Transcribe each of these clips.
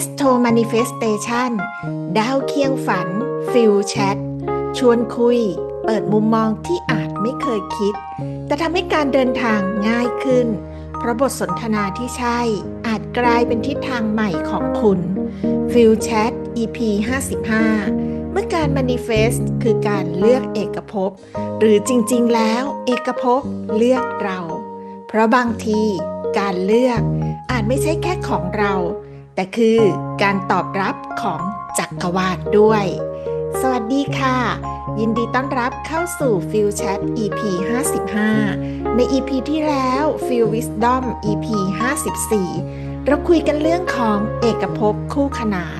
Astro Manifestation ดาวเคียงฝัน ฟิลแชท ชวนคุย เปิดมุมมองที่อาจไม่เคยคิด แต่ทำให้การเดินทางง่ายขึ้น เพราะบทสนทนาที่ใช่ อาจกลายเป็นทิศทางใหม่ของคุณฟิลแชท EP 55 เมื่อการ manifest คือการเลือกเอกภพ หรือจริงๆ แล้ว เอกภพเลือกเรา เพราะบางทีการเลือกอาจไม่ใช่แค่ของเรา แต่คือการตอบรับของจักรวาลด้วย สวัสดีค่ะ ยินดีต้อนรับเข้าสู่ f i l Chat EP 55 ใน EP ที่แล้ว f i l Wisdom EP 54 เราคุยกันเรื่องของเอกภพคู่ขนาน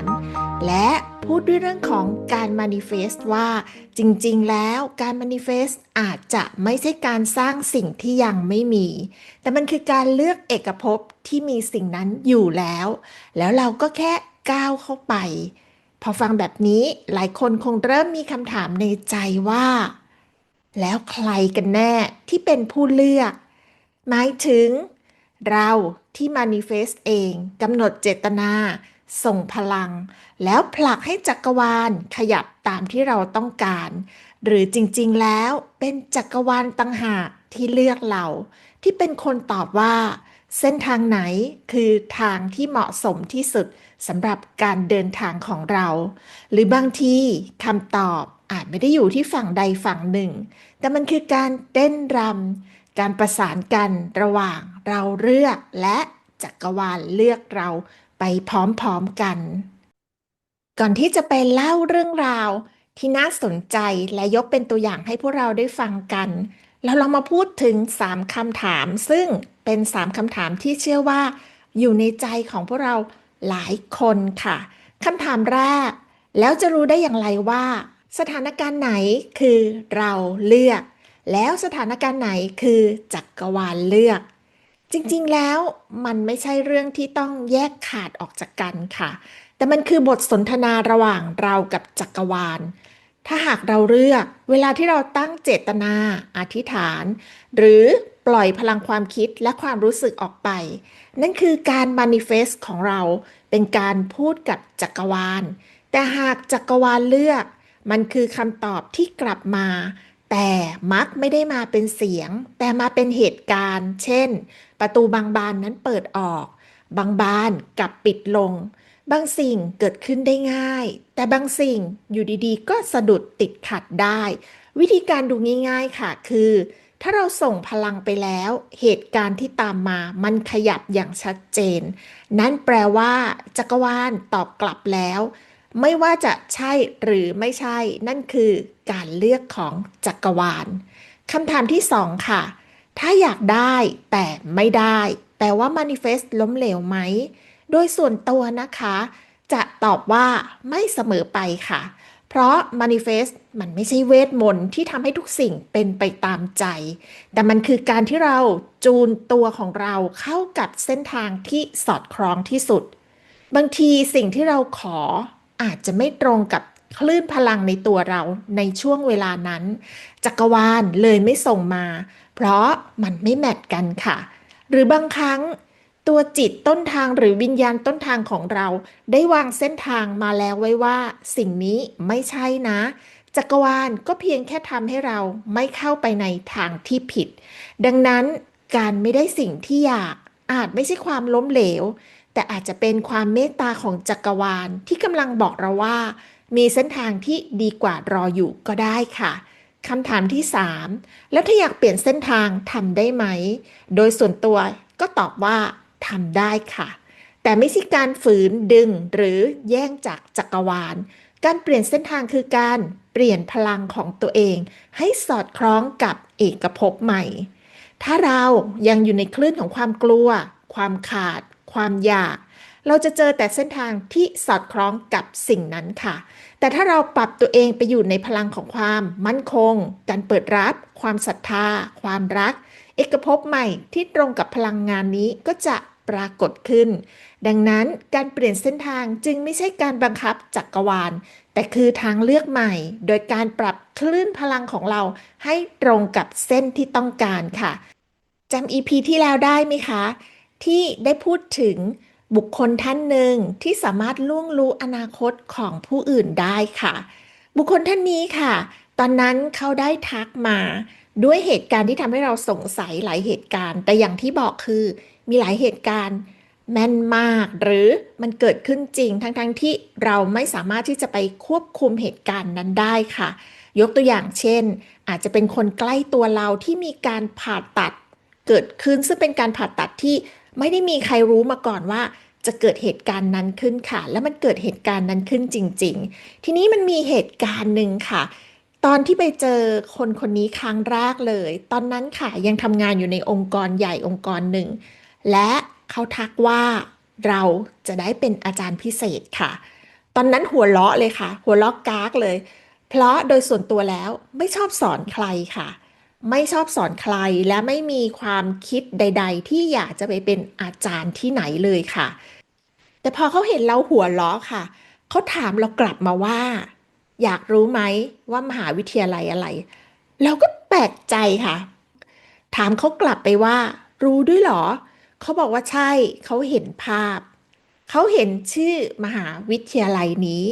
และพูดด้วยเรื่องของการ manifest ว่าจริงๆ แล้วการ manifest อาจจะไม่ใช่การสร้างสิ่งที่ยังไม่มี แต่มันคือการเลือกเอกภพที่มีสิ่งนั้นอยู่แล้ว แล้วเราก็แค่ก้าวเข้าไป พอฟังแบบนี้หลายคนคงเริ่มมีคำถามในใจว่า แล้วใครกันแน่ที่เป็นผู้เลือก หมายถึง เราที่ manifest เองกำหนดเจตนา ส่งพลัง แล้วผลักให้จักรวาลขยับตามที่เราต้องการ หรือจริงๆแล้วเป็นจักรวาลตั้งหากที่เลือกเรา ที่เป็นคนตอบว่า เส้นทางไหนคือทางที่เหมาะสมที่สุดสำหรับการเดินทางของเรา หรือบางทีคำตอบอาจไม่ได้อยู่ที่ฝั่งใดฝั่งหนึ่ง แต่มันคือการเต้นรำการประสานกันระหว่างเราเลือกและจักรวาลเลือกเรา ไปพร้อมๆกัน ก่อนที่จะไปเล่าเรื่องราวที่น่าสนใจและยกเป็นตัวอย่างให้พวกเราได้ฟังกัน เราลองมาพูดถึง 3คำถาม ซึ่งเป็น 3คำถามที่เชื่อว่า อยู่ในใจของพวกเราหลายคนค่ะคำถามแรก แล้วจะรู้ได้อย่างไรว่า สถานการณ์ไหนคือเราเลือก แล้วสถานการณ์ไหนคือจักรวาลเลือก จริงๆแล้วมันไม่ใช่เรื่องที่ต้องแยกขาดออกจากกันค่ะ แต่มันคือบทสนทนาระหว่างเรากับจักรวาล ถ้าหากเราเลือกเวลาที่เราตั้งเจตนาอธิษฐาน หรือปล่อยพลังความคิดและความรู้สึกออกไป นั่นคือการ manifest ของเราเป็นการพูดกับจักรวาล แต่หากจักรวาลเลือก มันคือคำตอบที่กลับมา แต่มักไม่ได้มาเป็นเสียง แต่มาเป็นเหตุการณ์ เช่น ประตูบางบานนั้นเปิดออก บางบานกลับปิดลง บางสิ่งเกิดขึ้นได้ง่าย แต่บางสิ่งอยู่ดีๆ ก็สะดุดติดขัดได้ วิธีการดูง่ายๆค่ะคือ ถ้าเราส่งพลังไปแล้ว เหตุการณ์ที่ตามมามันขยับอย่างชัดเจน นั่นแปลว่า จักรวาลตอบกลับแล้ว ไม่ว่าจะใช่หรือไม่ใช่ นั่นคือการเลือกของจักรวาลคำถามที่สองค่ะ ถ้าอยากได้แต่ไม่ได้ แปลว่า manifest ล้มเหลวไหม โดยส่วนตัวนะคะ จะตอบว่าไม่เสมอไปค่ะ เพราะ manifest มันไม่ใช่เวทมนต์ที่ทำให้ทุกสิ่งเป็นไปตามใจ แต่มันคือการที่เราจูนตัวของเราเข้ากับเส้นทางที่สอดคล้องที่สุด บางทีสิ่งที่เราขอ อาจจะไม่ตรงกับคลื่นพลังในตัวเราในช่วงเวลานั้น จักรวาลเลยไม่ส่งมา เพราะมันไม่แมทกันค่ะ หรือบางครั้งตัวจิตต้นทางหรือวิญญาณต้นทางของเรา ได้วางเส้นทางมาแล้วไว้ว่า สิ่งนี้ไม่ใช่นะ จักรวาลก็เพียงแค่ทำให้เราไม่เข้าไปในทางที่ผิด ดังนั้นการไม่ได้สิ่งที่อยากอาจไม่ใช่ความล้มเหลว แต่อาจจะเป็นความเมตตาของจักรวาลที่กำลังบอกเราว่า มีเส้นทางที่ดีกว่ารออยู่ก็ได้ค่ะคำถามที่ 3 แล้วถ้าอยากเปลี่ยนเส้นทางทำได้ไหม โดยส่วนตัวก็ตอบว่าทำได้ค่ะ แต่ไม่ใช่การฝืนดึงหรือแย่งจากจักรวาล การเปลี่ยนเส้นทางคือการเปลี่ยนพลังของตัวเอง ให้สอดคล้องกับเอกภพใหม่ ถ้าเรายังอยู่ในคลื่นของความกลัว ความขาด ความอยาก เราจะเจอแต่เส้นทางที่สอดคล้องกับสิ่งนั้นค่ะ แต่ถ้าเราปรับตัวเองไปอยู่ในพลังของความมั่นคง การเปิดรับ ความศรัทธา ความรัก เอกภพใหม่ที่ตรงกับพลังงานนี้ก็จะปรากฏขึ้น ดังนั้นการเปลี่ยนเส้นทางจึงไม่ใช่การบังคับจักรวาล แต่คือทางเลือกใหม่ โดยการปรับคลื่นพลังของเราให้ตรงกับเส้นที่ต้องการค่ะจำ EP ที่แล้วได้ไหมคะ ที่ได้พูดถึงบุคคลท่านหนึ่งที่สามารถล่วงรู้อนาคตของผู้อื่นได้ค่ะ บุคคลท่านนี้ค่ะ ตอนนั้นเขาได้ทักมาด้วยเหตุการณ์ที่ทำให้เราสงสัยหลายเหตุการณ์ แต่อย่างที่บอกคือมีหลายเหตุการณ์แม่นมาก หรือมันเกิดขึ้นจริง ทั้งๆทที่เราไม่สามารถที่จะไปควบคุมเหตุการณ์นั้นได้ค่ะ ยกตัวอย่างเช่น อาจจะเป็นคนใกล้ตัวเราที่มีการผ่าตัดเกิดขึ้นซึ่งเป็นการผ่าตัดที่ ไม่ได้มีใครรู้มาก่อนว่าจะเกิดเหตุการณ์นั้นขึ้นค่ะ แล้วมันเกิดเหตุการณ์นั้นขึ้นจริง ๆ ทีนี้มันมีเหตุการณ์หนึ่งค่ะ ตอนที่ไปเจอคนคนนี้ครั้งแรกเลย ตอนนั้นค่ะยังทำงานอยู่ในองค์กรใหญ่องค์กรหนึ่ง และเขาทักว่าเราจะได้เป็นอาจารย์พิเศษค่ะ ตอนนั้นหัวเราะเลยค่ะ หัวเราะกากเลย เพราะโดยส่วนตัวแล้วไม่ชอบสอนใครค่ะ ไม่ชอบสอนใครและไม่มีความคิดใด ๆ ที่อยากจะไปเป็นอาจารย์ที่ไหนเลยค่ะ แต่พอเขาเห็นเราหัวเราะค่ะ เขาถามเรากลับมาว่า อยากรู้ไหมว่ามหาวิทยาลัยอะไร เราก็แปลกใจค่ะ ถามเขากลับไปว่า รู้ด้วยหรอ เขาบอกว่าใช่เขาเห็นภาพ เขาเห็นชื่อมหาวิทยาลัยนี้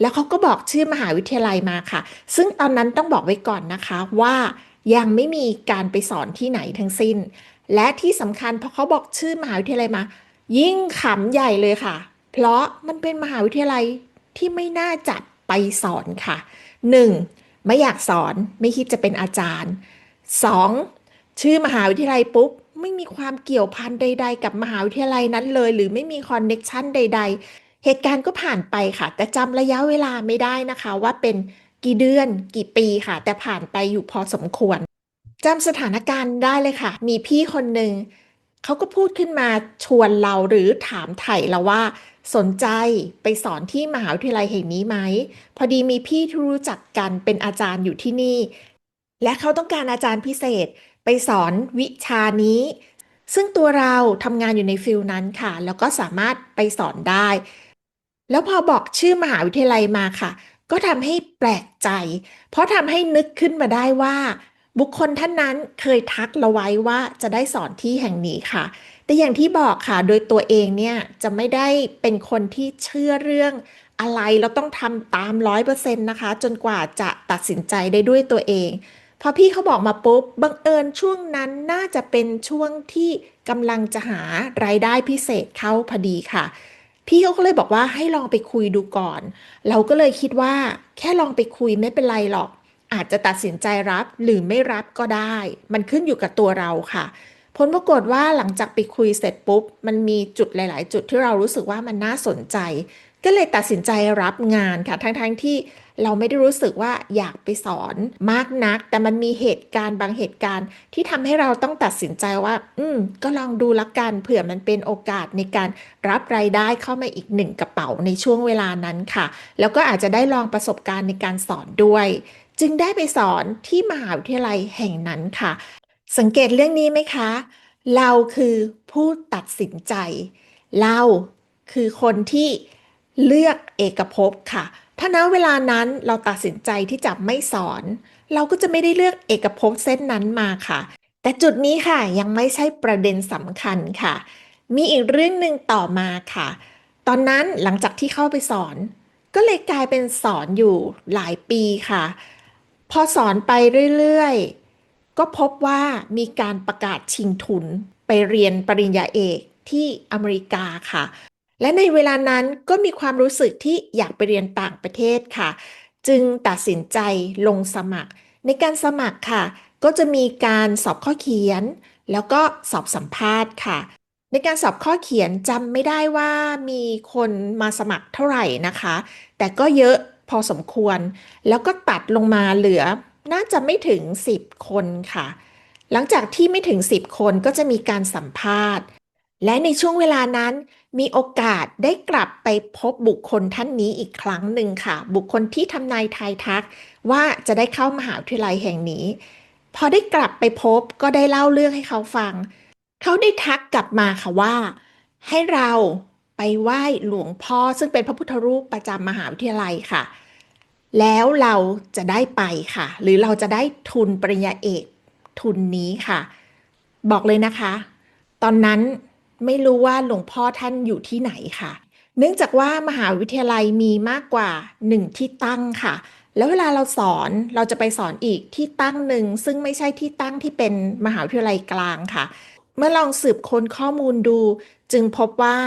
แล้วเขาก็บอกชื่อมหาวิทยาลัยมาค่ะ ซึ่งตอนนั้นต้องบอกไว้ก่อนนะคะว่า ยังไม่มีการไปสอนที่ไหนทั้งสิ้น และที่สำคัญพอเขาบอกชื่อมหาวิทยาลัยมา ยิ่งขำใหญ่เลยค่ะ เพราะมันเป็นมหาวิทยาลัยที่ไม่น่าจะไปสอนค่ะ 1. ไม่อยากสอนไม่คิดจะเป็นอาจารย์ 2. ชื่อมหาวิทยาลัยปุ๊บไม่มีความเกี่ยวพันใด ๆ กับมหาวิทยาลัยนั้นเลย หรือไม่มีคอนเน็กชันใด ๆ เหตุการณ์ก็ผ่านไปค่ะ แต่จำระยะเวลาไม่ได้นะคะว่าเป็น กี่เดือนกี่ปีค่ะ แต่ผ่านไปอยู่พอสมควรจำสถานการณ์ได้เลยค่ะ มีพี่คนหนึ่งเขาก็พูดขึ้นมาชวนเราหรือถามไถ่เราว่า สนใจไปสอนที่มหาวิทยาลัยแห่งนี้ไหม พอดีมีพี่ที่รู้จักกันเป็นอาจารย์อยู่ที่นี่ และเขาต้องการอาจารย์พิเศษ ไปสอนวิชานี้ ซึ่งตัวเราทำงานอยู่ในฟิลนั้นค่ะ แล้วก็สามารถไปสอนได้ แล้วพอบอกชื่อมหาวิทยาลัยมาค่ะ ก็ทำให้แปลกใจ เพราะทำให้นึกขึ้นมาได้ว่า บุคคลท่านนั้นเคยทักเราไว้ว่าจะได้สอนที่แห่งนี้ค่ะ แต่อย่างที่บอกค่ะ โดยตัวเองเนี่ยจะไม่ได้เป็นคนที่เชื่อเรื่องอะไรเราต้องทำตามร้อยเปอร์เซ็นต์นะคะ จนกว่าจะตัดสินใจได้ด้วยตัวเอง พอพี่เขาบอกมาปุ๊บบังเอิญช่วงนั้นน่าจะเป็นช่วงที่กำลังจะหารายได้พิเศษเข้าพอดีค่ะ พี่เขาก็เลยบอกว่าให้ลองไปคุยดูก่อน เราก็เลยคิดว่า แค่ลองไปคุยไม่เป็นไรหรอก อาจจะตัดสินใจรับหรือไม่รับก็ได้ มันขึ้นอยู่กับตัวเราค่ะ ผลปรากฏว่าหลังจากไปคุยเสร็จปุ๊บ มันมีจุดหลาย ๆ จุดที่เรารู้สึกว่ามันน่าสนใจ ก็เลยตัดสินใจรับงานค่ะ ทั้งๆทที่เราไม่ได้รู้สึกว่าอยากไปสอนมากนัก แต่มันมีเหตุการณ์บางเหตุการณ์ ที่ทำให้เราต้องตัดสินใจว่า อืม ก็ลองดูละกันเผื่อมันเป็นโอกาสในการรับรายได้เข้ามาอีกหนึ่งกระเป๋าในช่วงเวลานั้นค่ะ แล้วก็อาจจะได้ลองประสบการณ์ในการสอนด้วย จึงได้ไปสอนที่มหาวิทยาลัยแห่งนั้นค่ะ สังเกตเรื่องนี้ไหมคะ เราคือผู้ตัดสินใจ เราคือคนที่ เลือกเอกภพค่ะ ถ้าณเวลานั้นเราตัดสินใจที่จะไม่สอน เราก็จะไม่ได้เลือกเอกภพเส้นนั้นมาค่ะ แต่จุดนี้ค่ะยังไม่ใช่ประเด็นสำคัญค่ะ มีอีกเรื่องหนึ่งต่อมาค่ะ ตอนนั้นหลังจากที่เข้าไปสอน ก็เลยกลายเป็นสอนอยู่หลายปีค่ะ พอสอนไปเรื่อยๆ ก็พบว่ามีการประกาศชิงทุนไปเรียนปริญญาเอกที่อเมริกาค่ะ และในเวลานั้นก็มีความรู้สึกที่อยากไปเรียนต่างประเทศค่ะ จึงตัดสินใจลงสมัคร ในการสมัครค่ะ ก็จะมีการสอบข้อเขียน แล้วก็สอบสัมภาษณ์ค่ะ ในการสอบข้อเขียนจำไม่ได้ว่ามีคนมาสมัครเท่าไหร่นะคะ แต่ก็เยอะพอสมควร แล้วก็ตัดลงมาเหลือน่าจะไม่ถึง 10 คนค่ะ หลังจากที่ไม่ถึง 10 คนก็จะมีการสัมภาษณ์ และในช่วงเวลานั้นมีโอกาสได้กลับไปพบบุคคลท่านนี้อีกครั้งหนึ่งค่ะ บุคคลที่ทำนายทายทัก ว่าจะได้เข้ามหาวิทยาลัยแห่งนี้ พอได้กลับไปพบก็ได้เล่าเรื่องให้เขาฟัง เขาได้ทักกลับมาค่ะว่า ให้เราไปไหว้หลวงพ่อซึ่งเป็นพระพุทธรูปประจำมหาวิทยาลัยค่ะ แล้วเราจะได้ไปค่ะ หรือเราจะได้ทุนปริญญาเอกทุนนี้ค่ะ บอกเลยนะคะ ตอนนั้น ไม่รู้ว่าหลวงพ่อท่านอยู่ที่ไหนค่ะ เนื่องจากว่ามหาวิทยาลัยมีมากกว่าหนึ่งที่ตั้งค่ะ แล้วเวลาเราสอนเราจะไปสอนอีกที่ตั้งหนึ่งซึ่งไม่ใช่ที่ตั้งที่เป็นมหาวิทยาลัยกลางค่ะ เมื่อลองสืบค้นข้อมูลดู จึงพบว่า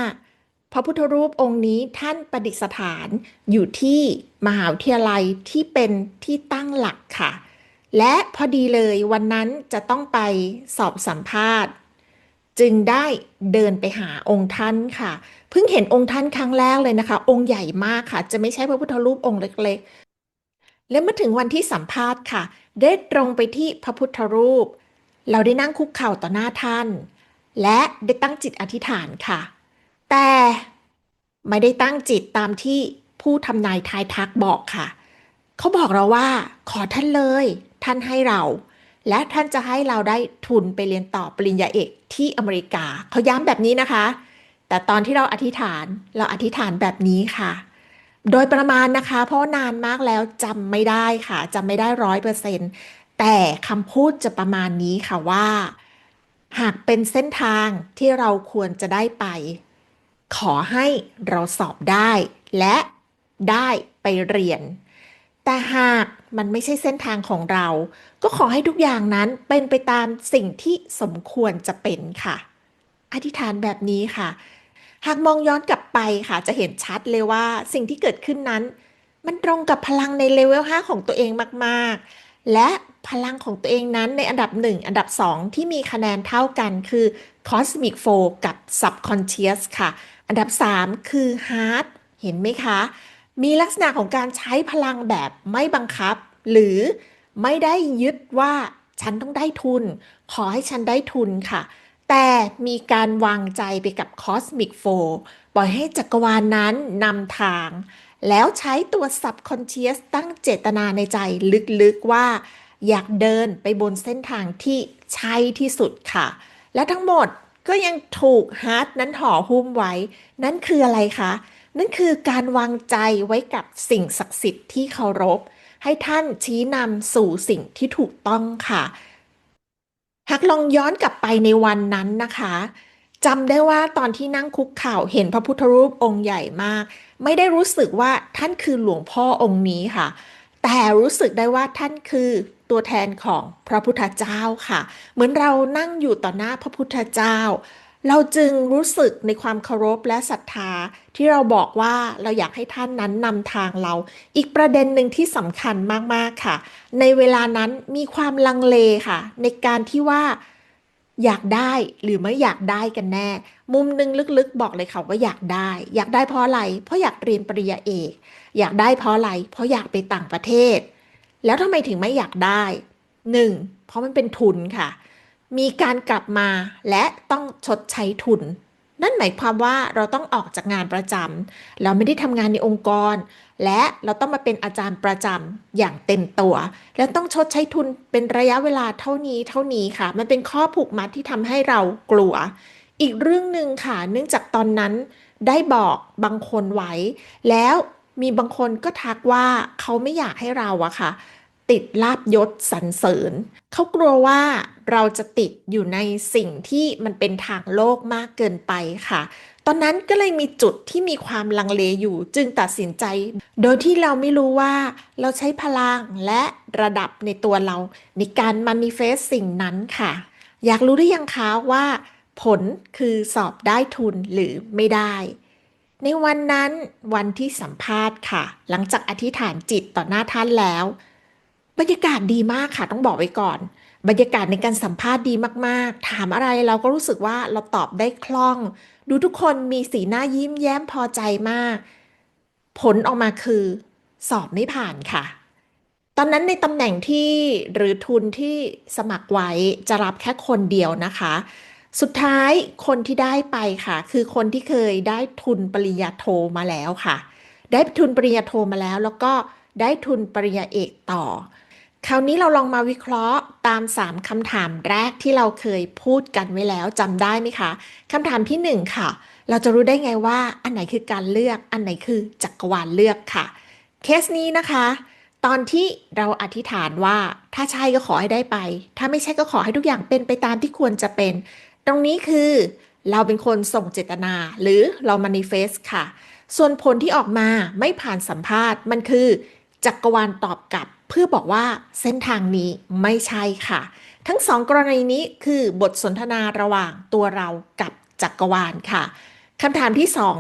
พระพุทธรูปองค์นี้ท่านประดิษฐานอยู่ที่มหาวิทยาลัยที่เป็นที่ตั้งหลักค่ะ และพอดีเลยวันนั้นจะต้องไปสอบสัมภาษณ์ จึงได้เดินไปหาองค์ท่านค่ะ เพิ่งเห็นองค์ท่านครั้งแรกเลยนะคะ องค์ใหญ่มากค่ะ จะไม่ใช่พระพุทธรูปองค์เล็กๆ และเมื่อถึงวันที่สัมภาษณ์ค่ะ ได้ตรงไปที่พระพุทธรูป เราได้นั่งคุกเข่าต่อหน้าท่าน และได้ตั้งจิตอธิษฐานค่ะ แต่ไม่ได้ตั้งจิตตามที่ผู้ทำนายทายทักบอกค่ะ เขาบอกเราว่า ขอท่านเลย ท่านให้เรา และท่านจะให้เราได้ทุนไปเรียนต่อปริญญาเอกที่อเมริกาเขาย้ำแบบนี้นะคะ แต่ตอนที่เราอธิษฐานเราอธิษฐานแบบนี้ค่ะ โดยประมาณนะคะ เพราะนานมากแล้วจำไม่ได้ค่ะจำไม่ได้ร้อยเปอร์เซ็นต์แต่คำพูดจะประมาณนี้ค่ะว่า หากเป็นเส้นทางที่เราควรจะได้ไป ขอให้เราสอบได้ และได้ไปเรียน แต่หากมันไม่ใช่เส้นทางของเรา ก็ขอให้ทุกอย่างนั้นเป็นไปตามสิ่งที่สมควรจะเป็นค่ะ อธิษฐานแบบนี้ค่ะ หากมองย้อนกลับไปค่ะ จะเห็นชัดเลยว่าสิ่งที่เกิดขึ้นนั้น มันตรงกับพลังในเลเวล 5 ของตัวเองมากๆ และพลังของตัวเองนั้นในอันดับ 1 อันดับ 2 ที่มีคะแนนเท่ากันคือ Cosmic f o กับ Subconscious ค่ะ อันดับ 3 คือ Heart เห็นไหมคะ มีลักษณะของการใช้พลังแบบไม่บังคับ หรือ ไม่ได้ยึดว่าฉันต้องได้ทุน ขอให้ฉันได้ทุนค่ะ แต่มีการวางใจไปกับ Cosmic f o ปล่อยให้จักรวาลนนั้นนำทาง แล้วใช้ตัว Subconscious ตั้งเจตนาในใจลึกๆว่า อยากเดินไปบนเส้นทางที่ใช่ที่สุดค่ะ และทั้งหมดก็ยังถูกฮาร์ดนั้นห่อหุ้มไว้ นั่นคืออะไรคะ นั่นคือการวางใจไว้กับสิ่งศักดิ์สิทธิ์ที่เคารพ ให้ท่านชี้นำสู่สิ่งที่ถูกต้องค่ะ หากลองย้อนกลับไปในวันนั้นนะคะจำได้ว่าตอนที่นั่งคุกเข่าเห็นพระพุทธรูปองค์ใหญ่มาก ไม่ได้รู้สึกว่าท่านคือหลวงพ่อองค์นี้ค่ะ แต่รู้สึกได้ว่าท่านคือตัวแทนของพระพุทธเจ้าค่ะ เหมือนเรานั่งอยู่ต่อหน้าพระพุทธเจ้า เราจึงรู้สึกในความเคารพและศรัทธา ที่เราบอกว่าเราอยากให้ท่านนั้นนำทางเรา อีกประเด็นหนึ่งที่สำคัญมากๆค่ะ ในเวลานั้นมีความลังเลค่ะ ในการที่ว่าอยากได้หรือไม่อยากได้กันแน่ มุมหนึ่งลึกๆ บอกเลยค่ะว่าอยากได้ อยากได้เพราะอะไร เพราะอยากเรียนปริญญาเอก อยากได้เพราะอะไร เพราะอยากไปต่างประเทศ แล้วทำไมถึงไม่อยากได้หนึ่งเพราะมันเป็นทุนค่ะ มีการกลับมาและต้องชดใช้ทุน นั่นหมายความว่าเราต้องออกจากงานประจำเราไม่ได้ทำงานในองค์กร และเราต้องมาเป็นอาจารย์ประจำอย่างเต็มตัว แล้วต้องชดใช้ทุนเป็นระยะเวลาเท่านี้เท่านี้ค่ะ มันเป็นข้อผูกมัดที่ทำให้เรากลัว อีกเรื่องหนึ่งค่ะ เนื่องจากตอนนั้นได้บอกบางคนไว้ แล้วมีบางคนก็ทักว่าเขาไม่อยากให้เราอะค่ะ ติดลาบยศสรรเสริญ เขากลัวว่าเราจะติดอยู่ในสิ่งที่มันเป็นทางโลกมากเกินไปค่ะ ตอนนั้นก็เลยมีจุดที่มีความลังเลอยู่ จึงตัดสินใจ โดยที่เราไม่รู้ว่าเราใช้พลังและระดับในตัวเรา ในการ manifest สิ่งนั้นค่ะ อยากรู้หรือยังคะว่า ผลคือสอบได้ทุนหรือไม่ได้ในวันนั้นวันที่สัมภาษณ์ค่ะ หลังจากอธิษฐานจิตต่อหน้าท่านแล้ว บรรยากาศดีมากค่ะต้องบอกไว้ก่อน บรรยากาศในการสัมภาษณ์ดีมากๆ ถามอะไรเราก็รู้สึกว่าเราตอบได้คล่อง ดูทุกคนมีสีหน้ายิ้มแย้มพอใจมาก ผลออกมาคือ สอบไม่ผ่านค่ะ ตอนนั้นในตำแหน่งที่หรือทุนที่สมัครไว้จะรับแค่คนเดียวนะคะ สุดท้ายคนที่ได้ไปค่ะ คือคนที่เคยได้ทุนปริญญาโทมาแล้วค่ะ ได้ทุนปริญญาโทมาแล้ว แล้วก็ได้ทุนปริญญาเอกต่อ คราวนี้เราลองมาวิเคราะห์ตาม 3คำถามแรกที่เราเคยพูดกันไว้แล้วจำได้ไหมคะคำถามที่ 1 ค่ะ เราจะรู้ได้ไงว่าอันไหนคือการเลือกอันไหนคือจักรวาลเลือกค่ะ เคสนี้นะคะ ตอนที่เราอธิษฐานว่าถ้าใช่ก็ขอให้ได้ไป ถ้าไม่ใช่ก็ขอให้ทุกอย่างเป็นไปตามที่ควรจะเป็น ตรงนี้คือเราเป็นคนส่งเจตนาหรือเรา manifest ค่ะ ส่วนผลที่ออกมาไม่ผ่านสัมภาษณ์มันคือ จักรวาลตอบกลับเพื่อบอกว่าเส้นทางนี้ไม่ใช่ค่ะ ทั้งสองกรณีนี้คือบทสนทนาระหว่างตัวเรากับจักรวาลค่ะคำถามที่สอง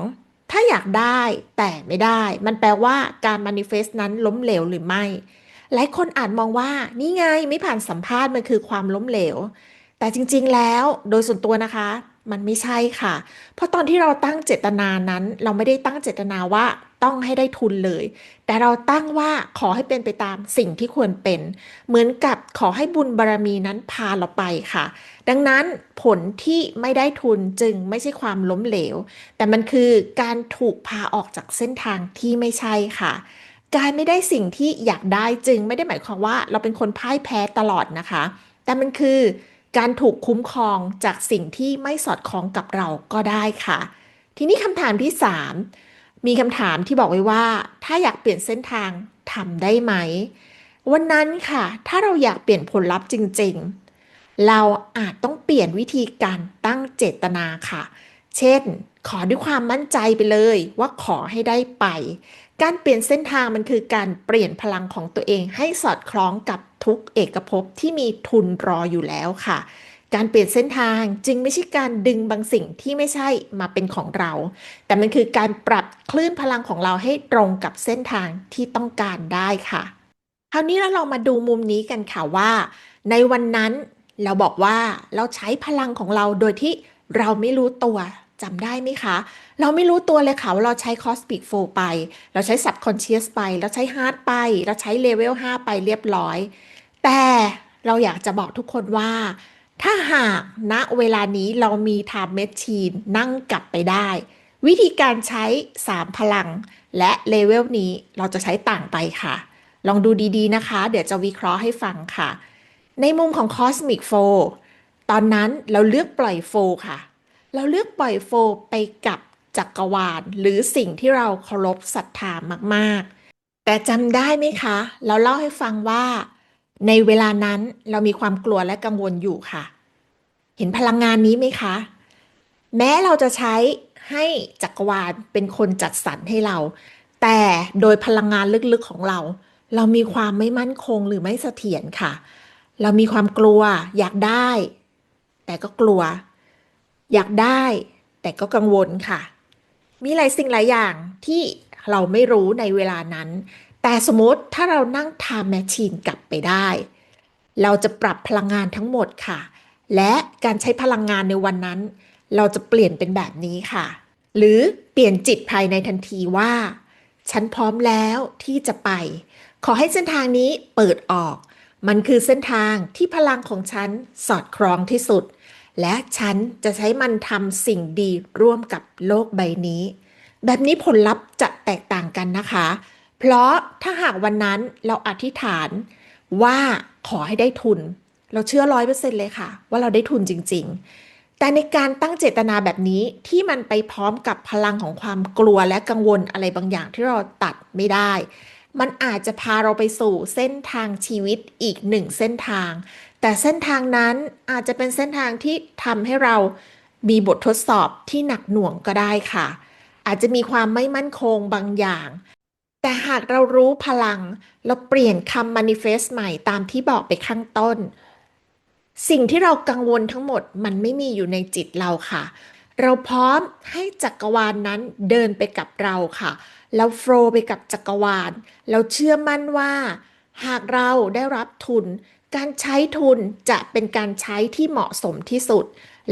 ถ้าอยากได้แต่ไม่ได้ มันแปลว่าการ manifest นั้นล้มเหลวหรือไม่ หลายคนอาจมองว่านี่ไงไม่ผ่านสัมภาษณ์มันคือความล้มเหลว แต่จริง ๆ แล้วโดยส่วนตัวนะคะ มันไม่ใช่ค่ะ เพราะตอนที่เราตั้งเจตนานั้น เราไม่ได้ตั้งเจตนาว่า ต้องให้ได้ทุนเลย แต่เราตั้งว่าขอให้เป็นไปตามสิ่งที่ควรเป็น เหมือนกับขอให้บุญบารรมีนั้นพาเราไปค่ะ ดังนั้นผลที่ไม่ได้ทุนจึงไม่ใช่ความล้มเหลว แต่มันคือการถูกพาออกจากเส้นทางที่ไม่ใช่ค่ะการไม่ได้สิ่งที่อยากได้จึงไม่ได้หมายความว่าเราเป็นคนพ่ายแพ้ตลอดนะคะ แต่มันคือการถูกคุ้มครองจากสิ่งที่ไม่สอดคล้องกับเราก็ได้ค่ะ ทีนี้คำถามที่ 3 มีคำถามที่บอกไว้ว่า ถ้าอยากเปลี่ยนเส้นทางทำได้ไหม วันนั้นค่ะ ถ้าเราอยากเปลี่ยนผลลัพธ์จริง ๆ เราอาจต้องเปลี่ยนวิธีการตั้งเจตนาค่ะ เช่น ขอด้วยความมั่นใจไปเลยว่าขอให้ได้ไป การเปลี่ยนเส้นทางมันคือการเปลี่ยนพลังของตัวเองให้สอดคล้องกับทุกเอกภพที่มีทุนรออยู่แล้วค่ะ การเปลี่ยนเส้นทางจึงไม่ใช่การดึงบางสิ่งที่ไม่ใช่มาเป็นของเรา แต่มันคือการปรับคลื่นพลังของเราให้ตรงกับเส้นทางที่ต้องการได้ค่ะ คราวนี้เราลองมาดูมุมนี้กันค่ะว่า ในวันนั้นเราบอกว่าเราใช้พลังของเราโดยที่เราไม่รู้ตัวจำได้ไหมคะ เราไม่รู้ตัวเลยค่ะว่าเราใช้ Cosmic Flow ไป เราใช้ Subconscious ไป เราใช้ Heart ไป เราใช้ Level 5 ไปเรียบร้อย แต่เราอยากจะบอกทุกคนว่า ถ้าหากณเวลานี้เรามี Time Machine นั่งกลับไปได้ วิธีการใช้ 3 พลัง และเลเวลนี้เราจะใช้ต่างไปค่ะ ลองดูดีๆนะคะ เดี๋ยวจะวิเคราะห์ให้ฟังค่ะ ในมุมของ Cosmic Flow ตอนนั้นเราเลือกปล่อยโฟค่ะ เราเลือกปล่อยโฟไปกับจักรวาล หรือสิ่งที่เราเคารพศรัทธามากๆ แต่จำได้ไหมคะ เราเล่าให้ฟังว่า ในเวลานั้นเรามีความกลัวและกังวลอยู่ค่ะ เห็นพลังงานนี้ไหมคะ แม้เราจะใช้ให้จักรวาลเป็นคนจัดสรรให้เรา แต่โดยพลังงานลึกๆของเรา เรามีความไม่มั่นคงหรือไม่เสถียรค่ะ เรามีความกลัวอยากได้ แต่ก็กลัว อยากได้ แต่ก็กังวลค่ะ มีหลายสิ่งหลายอย่างที่เราไม่รู้ในเวลานั้น แต่สมมติถ้าเรานั่งไทม์แมชชีนกลับไปได้ เราจะปรับพลังงานทั้งหมดค่ะ และการใช้พลังงานในวันนั้น เราจะเปลี่ยนเป็นแบบนี้ค่ะ หรือเปลี่ยนจิตภายในทันทีว่า ฉันพร้อมแล้วที่จะไป ขอให้เส้นทางนี้เปิดออก มันคือเส้นทางที่พลังของฉันสอดคล้องที่สุด และฉันจะใช้มันทำสิ่งดีร่วมกับโลกใบนี้ แบบนี้ผลลัพธ์จะแตกต่างกันนะคะ เพราะถ้าหากวันนั้นเราอธิษฐานว่าขอให้ได้ทุน เราเชื่อร้อยเปอร์เซ็นต์เลยค่ะ ว่าเราได้ทุนจริง ๆ แต่ในการตั้งเจตนาแบบนี้ที่มันไปพร้อมกับพลังของความกลัวและกังวลอะไรบางอย่างที่เราตัดไม่ได้ มันอาจจะพาเราไปสู่เส้นทางชีวิตอีกหนึ่งเส้นทาง แต่เส้นทางนั้นอาจจะเป็นเส้นทางที่ทำให้เรามีบททดสอบที่หนักหน่วงก็ได้ค่ะ อาจจะมีความไม่มั่นคงบางอย่าง แต่หากเรารู้พลัง เราเปลี่ยนคำ manifest ใหม่ตามที่บอกไปข้างต้น สิ่งที่เรากังวลทั้งหมดมันไม่มีอยู่ในจิตเราค่ะ เราพร้อมให้จักรวาลนนั้นเดินไปกับเราค่ะแล้วโฟล์ไปกับจักรวาล เราเชื่อมั่นว่า หากเราได้รับทุน การใช้ทุนจะเป็นการใช้ที่เหมาะสมที่สุด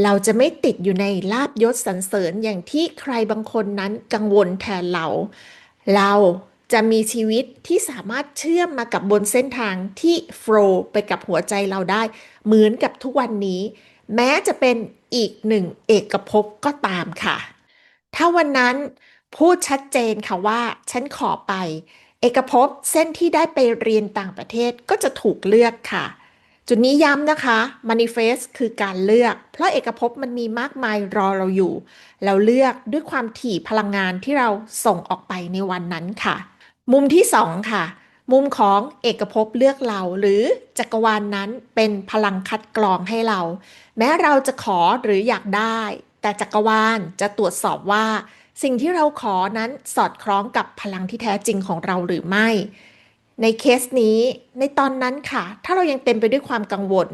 เราจะไม่ติดอยู่ในลาบยศสรรเสริญอย่างที่ใครบางคนนั้นกังวลแทนเรา เรา จะมีชีวิตที่สามารถเชื่อมมากับบนเส้นทางที่โฟล์ไปกับหัวใจเราได้ เหมือนกับทุกวันนี้ แม้จะเป็นอีกหนึ่งเอกภพก็ตามค่ะ ถ้าวันนั้นพูดชัดเจนค่ะว่า ฉันขอไป เอกภพเส้นที่ได้ไปเรียนต่างประเทศก็จะถูกเลือกค่ะ จุดนี้ย้ำนะคะ manifest คือการเลือก เพราะเอกภพมันมีมากมายรอเราอยู่ เราเลือกด้วยความถี่พลังงานที่เราส่งออกไปในวันนั้นค่ะ มุมที่สองค่ะ มุมของเอกภพเลือกเรา หรือจักรวาลนนั้นเป็นพลังคัดกรองให้เรา แม้เราจะขอหรืออยากได้ แต่จักรวาลจะตรวจสอบว่า สิ่งที่เราขอนั้นสอดคล้องกับพลังที่แท้จริงของเราหรือไม่ ในเคสนี้ในตอนนั้นค่ะ ถ้าเรายังเต็มไปด้วยความกังวล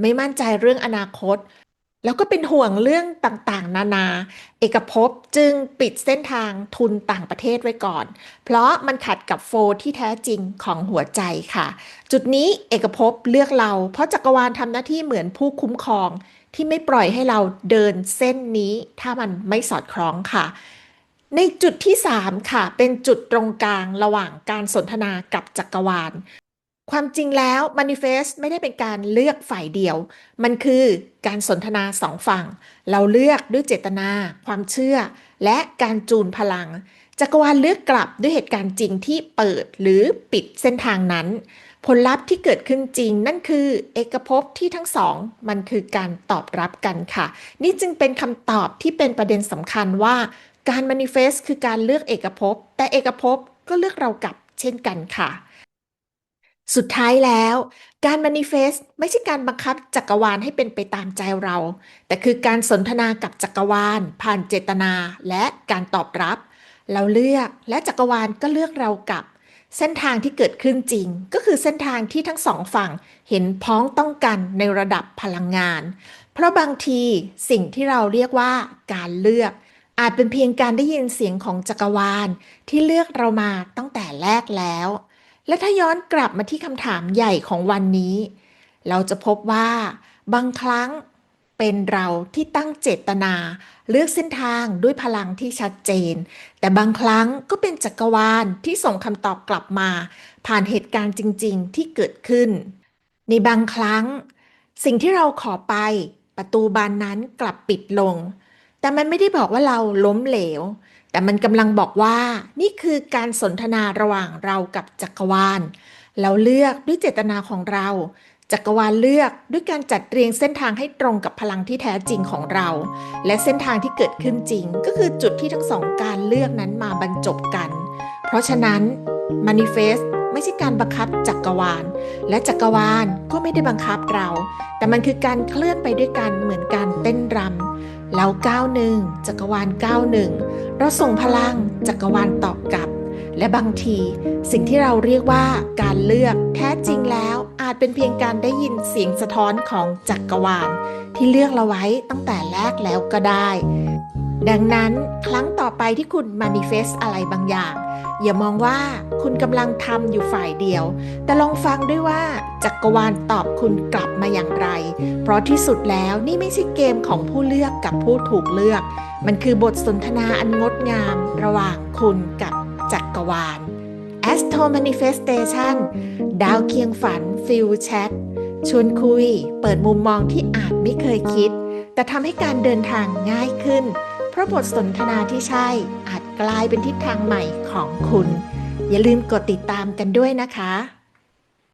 ไม่มั่นใจเรื่องอนาคต แล้วก็เป็นห่วงเรื่องต่างๆ นานา เอกภพจึงปิดเส้นทางทุนต่างประเทศไว้ก่อน เพราะมันขัดกับโฟที่แท้จริงของหัวใจค่ะ จุดนี้เอกภพเลือกเรา เพราะจักรวาลทำหน้าที่เหมือนผู้คุ้มครอง ที่ไม่ปล่อยให้เราเดินเส้นนี้ ถ้ามันไม่สอดคล้องค่ะ ในจุดที่ 3 ค่ะ เป็นจุดตรงกลางระหว่างการสนทนากับจักรวาล ความจริงแล้ว Manifest ไม่ได้เป็นการเลือกฝ่ายเดียว มันคือการสนทนาสองฝั่ง เราเลือกด้วยเจตนา ความเชื่อ และการจูนพลัง จักรวาลเลือกกลับด้วยเหตุการณ์จริงที่เปิดหรือปิดเส้นทางนั้น ผลลัพธ์ที่เกิดขึ้นจริงนั่นคือเอกภพที่ทั้งสอง มันคือการตอบรับกันค่ะ นี่จึงเป็นคำตอบที่เป็นประเด็นสำคัญว่า การ manifest คือการเลือกเอกภพแต่เอกภพก็เลือกเรากลับเช่นกันค่ะ สุดท้ายแล้ว การ manifest ไม่ใช่การบังคับจักรวาลให้เป็นไปตามใจเรา แต่คือการสนทนากับจักรวาล ผ่านเจตนาและการตอบรับ เราเลือกและจักรวาลก็เลือกเรากลับ เส้นทางที่เกิดขึ้นจริง ก็คือเส้นทางที่ทั้งสองฝั่งเห็นพ้องต้องกันในระดับพลังงาน เพราะบางทีสิ่งที่เราเรียกว่าการเลือกอาจเป็นเพียงการได้ยินเสียงของจักรวาลที่เลือกเรามาตั้งแต่แรกแล้ว และถ้าย้อนกลับมาที่คำถามใหญ่ของวันนี้ เราจะพบว่าบางครั้งเป็นเราที่ตั้งเจตนา เลือกเส้นทางด้วยพลังที่ชัดเจน แต่บางครั้งก็เป็นจักรวาลที่ส่งคำตอบกลับมา ผ่านเหตุการณ์จริง ๆ ที่เกิดขึ้น ในบางครั้ง สิ่งที่เราขอไปประตูบานนั้นกลับปิดลง แต่มันไม่ได้บอกว่าเราล้มเหลว แต่มันกำลังบอกว่า นี่คือการสนทนาระหว่างเรากับจักรวาล เราเลือกด้วยเจตนาของเรา จักรวาลเลือกด้วยการจัดเรียงเส้นทางให้ตรงกับพลังที่แท้จริงของเรา และเส้นทางที่เกิดขึ้นจริง ก็คือจุดที่ทั้งสองการเลือกนั้นมาบรรจบกัน เพราะฉะนั้น manifest ไม่ใช่การบังคับจักรวาล และจักรวาลก็ไม่ได้บังคับเรา แต่มันคือการเคลื่อนไปด้วยกันเหมือนการเต้นรำเราก้าวหนึ่งจักรวาลก้าวหนึ่ง เราส่งพลังจักรวาลตอบกลับ และบางทีสิ่งที่เราเรียกว่าการเลือกแท้จริงแล้วอาจเป็นเพียงการได้ยินเสียงสะท้อนของจักรวาล ที่เลือกเราไว้ตั้งแต่แรกแล้วก็ได้ ดังนั้นครั้งต่อไปที่คุณ manifest อะไรบางอย่าง อย่ามองว่าคุณกำลังทำอยู่ฝ่ายเดียว แต่ลองฟังด้วยว่าจักรวาลตอบคุณกลับมาอย่างไร เพราะที่สุดแล้วนี่ไม่ใช่เกมของผู้เลือกกับผู้ถูกเลือก มันคือบทสนทนาอันงดงาม ระหว่างคุณกับจักรวาล Astro Manifestation ดาวเคียงฝันฟิลแชทชวนคุย เปิดมุมมองที่อาจไม่เคยคิด แต่ทำให้การเดินทางง่ายขึ้น เพราะบทสนทนาที่ใช่อาจกลายเป็นทิศทางใหม่ของคุณ อย่าลืมกดติดตามกันด้วยนะคะ